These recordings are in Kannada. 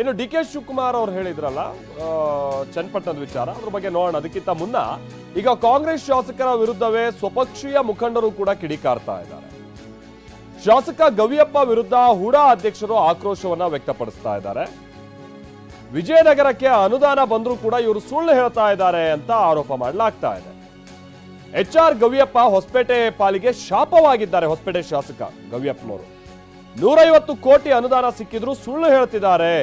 ಇನ್ನು ಡಿ ಕೆ ಶಿವಕುಮಾರ್ ಅವ್ರು ಹೇಳಿದ್ರಲ್ಲ ಚನ್ನಪಟ್ಟಣದ ವಿಚಾರ. ಅದ್ರ ಬಗ್ಗೆ ನೋಡೋಣ. ಅದಕ್ಕಿಂತ ಮುನ್ನ ಈಗ ಕಾಂಗ್ರೆಸ್ ಶಾಸಕರ ವಿರುದ್ಧವೇ ಸ್ವಪಕ್ಷೀಯ ಮುಖಂಡರು ಕೂಡ ಕಿಡಿಕಾರ್ತಾ ಇದ್ದಾರೆ. ಶಾಸಕ ಗವಿಯಪ್ಪ ವಿರುದ್ಧ ಹೂಡಾ ಅಧ್ಯಕ್ಷರು ಆಕ್ರೋಶವನ್ನ ವ್ಯಕ್ತಪಡಿಸ್ತಾ ಇದ್ದಾರೆ. ವಿಜಯನಗರಕ್ಕೆ ಅನುದಾನ ಬಂದರೂ ಕೂಡ ಇವರು ಸುಳ್ಳು ಹೇಳ್ತಾ ಇದ್ದಾರೆ ಅಂತ ಆರೋಪ ಮಾಡಲಾಗ್ತಾ ಇದೆ. ಎಚ್ ಆರ್ ಗವಿಯಪ್ಪ ಹೊಸಪೇಟೆ ಪಾಲಿಗೆ ಶಾಪವಾಗಿದ್ದಾರೆ ಹೊಸಪೇಟೆ ಶಾಸಕ ಗವಿಯಪ್ಪನವರು. ನೂರೈವತ್ತು ಕೋಟಿ ಅನುದಾನ ಸಿಕ್ಕಿದ್ರು ಸುಳ್ಳು ಹೇಳ್ತಿದ್ದಾರೆ.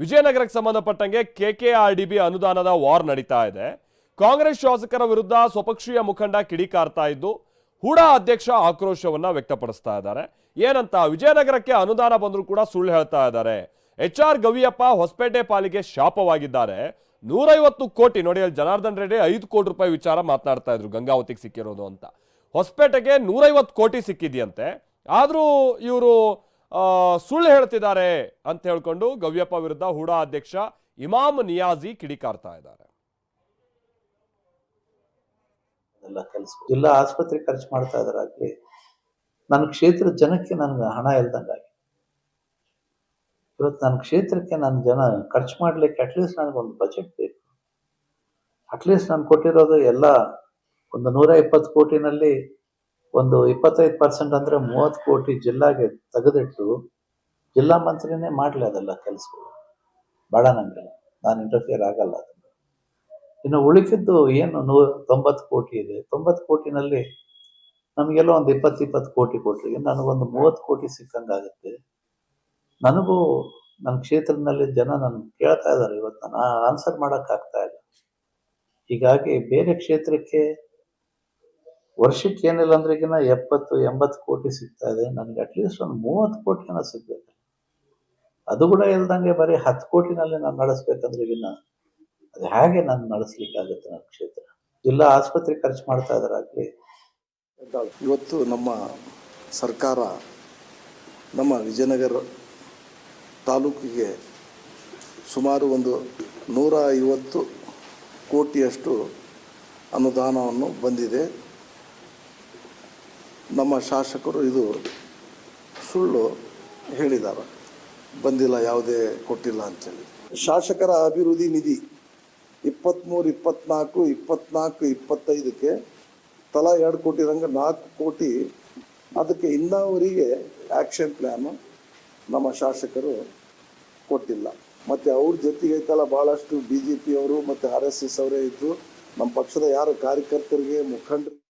ವಿಜಯನಗರಕ್ಕೆ ಸಂಬಂಧಪಟ್ಟಂಗೆ ಕೆಕೆಆರ್ಡಿಬಿ ಅನುದಾನದ ವಾರ್ ನಡೀತಾ ಇದೆ. ಕಾಂಗ್ರೆಸ್ ಶಾಸಕರ ವಿರುದ್ಧ ಸ್ವಪಕ್ಷೀಯ ಮುಖಂಡ ಕಿಡಿಕಾರ್ತಾ ಇದ್ದು, ಹೂಡಾ ಅಧ್ಯಕ್ಷ ಆಕ್ರೋಶವನ್ನ ವ್ಯಕ್ತಪಡಿಸ್ತಾ ಇದ್ದಾರೆ. ಏನಂತ, ವಿಜಯನಗರಕ್ಕೆ ಅನುದಾನ ಬಂದರೂ ಕೂಡ ಸುಳ್ಳು ಹೇಳ್ತಾ ಇದ್ದಾರೆ. ಎಚ್ ಆರ್ ಗವಿಯಪ್ಪ ಹೊಸಪೇಟೆ ಪಾಲಿಗೆ ಶಾಪವಾಗಿದ್ದಾರೆ. ನೂರೈವತ್ತು ಕೋಟಿ ನೋಡಿ ಅಲ್ಲಿ ಜನಾರ್ದನ್ ರೆಡ್ಡಿ ಐದು ಕೋಟಿ ರೂಪಾಯಿ ವಿಚಾರ ಮಾತನಾಡ್ತಾ ಇದ್ರು ಗಂಗಾವತಿಗೆ ಸಿಕ್ಕಿರೋದು ಅಂತ. ಹೊಸಪೇಟೆಗೆ ನೂರೈವತ್ತು ಕೋಟಿ ಸಿಕ್ಕಿದೆಯಂತೆ. ಆದರೂ ಇವರು ಸುಳ್ಳು ಹೇಳ್ತಿದ್ದಾರೆ ಅಂತ ಹೇಳ್ಕೊಂಡು ಗವ್ಯಪ್ಪ ವಿರುದ್ಧ ಹೂಡಾ ಅಧ್ಯಕ್ಷ ಇಮಾಮ್ ನಿಯಾಜಿ ಕಿಡಿಕಾರ್ತಾ ಇದ್ದಾರೆ. ಜಿಲ್ಲಾ ಆಸ್ಪತ್ರೆ ಖರ್ಚು ಮಾಡ್ತಾ ಇದಾರೆ ನನ್ನ ಕ್ಷೇತ್ರದ ಜನಕ್ಕೆ ನನ್ಗೆ ಹಣ ಇಲ್ದಂಗಾಗಿ ಇವತ್ತು ನನ್ನ ಕ್ಷೇತ್ರಕ್ಕೆ ನನ್ನ ಜನ ಖರ್ಚು ಮಾಡ್ಲಿಕ್ಕೆ ಅಟ್ಲೀಸ್ಟ್ ನನಗೊಂದು ಬಜೆಟ್ ಬೇಕು. ಅಟ್ಲೀಸ್ಟ್ ನಾನು ಕೊಟ್ಟಿರೋದು ಎಲ್ಲ ಒಂದು ನೂರ ಇಪ್ಪತ್ತು ಕೋಟಿನಲ್ಲಿ ಒಂದು ಇಪ್ಪತ್ತೈದು ಪರ್ಸೆಂಟ್ ಅಂದ್ರೆ ಮೂವತ್ತು ಕೋಟಿ ಜಿಲ್ಲಾಗೆ ತೆಗೆದಿಟ್ಟು ಜಿಲ್ಲಾ ಮಂತ್ರಿನೇ ಮಾಡ್ಲಿ ಅದೆಲ್ಲ ಕೆಲಸಗಳು. ಬೇಡ ನಂಗೆ ನಾನು ಇಂಟರ್ಫಿಯರ್ ಆಗಲ್ಲ ಅದನ್ನು. ಇನ್ನು ಉಳಿಕಿದ್ದು ಏನು ನೂ ತೊಂಬತ್ತು ಕೋಟಿ ಇದೆ. ತೊಂಬತ್ತು ಕೋಟಿನಲ್ಲಿ ನಮಗೆಲ್ಲ ಒಂದು ಇಪ್ಪತ್ತು ಇಪ್ಪತ್ತು ಕೋಟಿ ಕೊಟ್ಟರೆ ನನಗೊಂದು ಮೂವತ್ತು ಕೋಟಿ ಸಿಕ್ಕಂಗಾಗುತ್ತೆ. ನನಗೂ ನನ್ನ ಕ್ಷೇತ್ರದಲ್ಲಿ ಜನ ನನ್ನ ಕೇಳ್ತಾ ಇದ್ದಾರೆ. ಇವತ್ತು ನಾನು ಆನ್ಸರ್ ಮಾಡೋಕ್ಕಾಗ್ತಾ ಇಲ್ಲ. ಹೀಗಾಗಿ ಬೇರೆ ಕ್ಷೇತ್ರಕ್ಕೆ ವರ್ಷಕ್ಕೆ ಏನಿಲ್ಲ ಅಂದ್ರೆ ಈಗಿನ ಎಪ್ಪತ್ತು, ಎಂಬತ್ತು ಕೋಟಿ ಸಿಗ್ತಾ ಇದೆ. ನನಗೆ ಅಟ್ಲೀಸ್ಟ್ ಒಂದು ಮೂವತ್ತು ಕೋಟಿನ ಸಿಗ್ಬೇಕು. ಅದು ಕೂಡ ಇಲ್ದಂಗೆ ಬರೀ ಹತ್ತು ಕೋಟಿನಲ್ಲಿ ನಾನು ನಡೆಸ್ಬೇಕಂದ್ರೆ ಈಗಿನ ಅದು ಹೇಗೆ ನಾನು ನಡೆಸ್ಲಿಕ್ಕಾಗುತ್ತೆ ನನ್ನ ಕ್ಷೇತ್ರ? ಇಲ್ಲ ಆಸ್ಪತ್ರೆ ಖರ್ಚು ಮಾಡ್ತಾ ಇದಾರೆ ಆಗ್ಲಿ. ಇವತ್ತು ನಮ್ಮ ಸರ್ಕಾರ ನಮ್ಮ ವಿಜಯನಗರ ತಾಲೂಕಿಗೆ ಸುಮಾರು ಒಂದು ನೂರ ಐವತ್ತು ಕೋಟಿಯಷ್ಟು ಅನುದಾನವನ್ನು ಬಂದಿದೆ. ನಮ್ಮ ಶಾಸಕರು ಇದು ಸುಳ್ಳು ಹೇಳಿದ್ದಾರೆ. ಬಂದಿಲ್ಲ, ಯಾವುದೇ ಕೊಟ್ಟಿಲ್ಲ ಅಂತೇಳಿ. ಶಾಸಕರ ಅಭಿವೃದ್ಧಿ ನಿಧಿ ಇಪ್ಪತ್ತ್ಮೂರು ಇಪ್ಪತ್ನಾಲ್ಕು ಇಪ್ಪತ್ನಾಲ್ಕು, ಇಪ್ಪತ್ತೈದಕ್ಕೆ ತಲಾ ಎರಡು ಕೋಟಿ ರಂಗ ನಾಲ್ಕು ಕೋಟಿ ಅದಕ್ಕೆ ಇನ್ನವರಿಗೆ ಆ್ಯಕ್ಷನ್ ಪ್ಲ್ಯಾನು ನಮ್ಮ ಶಾಸಕರು ಕೊಟ್ಟಿಲ್ಲ. ಮತ್ತು ಅವ್ರ ಜೊತೆಗೆ ಐತಲ್ಲ, ಭಾಳಷ್ಟು ಬಿ ಜೆ ಪಿಯವರು ಮತ್ತೆ ಆರ್ ಎಸ್ ಎಸ್ ಅವರೇ ಇದ್ದು, ನಮ್ಮ ಪಕ್ಷದ ಯಾರು ಕಾರ್ಯಕರ್ತರಿಗೆ ಮುಖಂಡರಿಗೆ